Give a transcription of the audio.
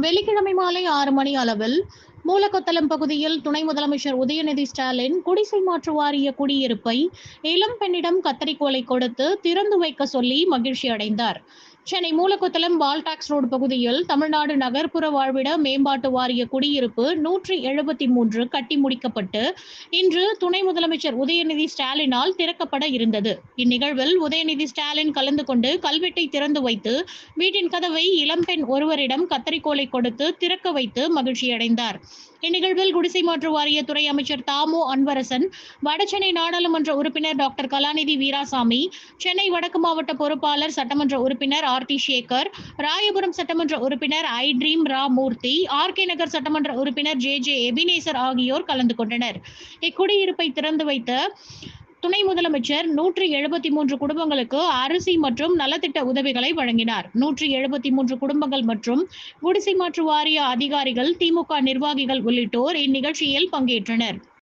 வெள்ளிக்கிழமை மாலை ஆறு மணி அளவில் மூலக்கொத்தளம் பகுதியில் துணை முதலமைச்சர் உதயநிதி ஸ்டாலின் குடிசை மாற்று வாரிய குடியிருப்பை இளம் பெண்ணிடம் கத்தரிக்கோலை கொடுத்து திறந்து வைக்க சொல்லி மகிழ்ச்சி அடைந்தார் சென்னை மூலக்கொத்தளம் பால்டாக்ஸ் ரோடு பகுதியில் தமிழ்நாடு நகர்ப்புற வாழ்விட மேம்பாட்டு வாரிய குடியிருப்பு நூற்றி எழுபத்தி மூன்று கட்டி முடிக்கப்பட்டு இன்று துணை முதலமைச்சர் உதயநிதி ஸ்டாலினால் திறக்கப்பட இருந்தது. இந்நிகழ்வில் உதயநிதி ஸ்டாலின் கலந்து கொண்டு கல்வெட்டை திறந்து வைத்து வீட்டின் கதவை இளம்பெண் ஒருவரிடம் கத்தரிக்கோலை கொடுத்து திறக்க வைத்து மகிழ்ச்சியடைந்தார். இந்நிகழ்வில் குடிசை மாற்று வாரிய துறை அமைச்சர் தாமு அன்பரசன் வடசென்னை நாடாளுமன்ற உறுப்பினர் டாக்டர் கலாநிதி வீராசாமி சென்னை வடக்கு மாவட்ட பொறுப்பாளர் சட்டமன்ற உறுப்பினர் ஆர்த்தி சேகர் ராயபுரம் சட்டமன்ற உறுப்பினர் I Dream Ra Moorthy R K Nagar சட்டமன்ற உறுப்பினர் ஜே ஜே எபினேசர் ஆகியோர் கலந்து கொண்டனர். இக்குடியிருப்பை திறந்து வைத்த துணை முதலமைச்சர் நூற்றி எழுபத்தி மூன்று குடும்பங்களுக்கு அரிசி மற்றும் நலத்திட்ட உதவிகளை வழங்கினார். நூற்றி எழுபத்தி மூன்று குடும்பங்கள் மற்றும் குடிசை மாற்று வாரிய அதிகாரிகள் திமுக நிர்வாகிகள் உள்ளிட்டோர் இந்நிகழ்ச்சியில் பங்கேற்றனர்.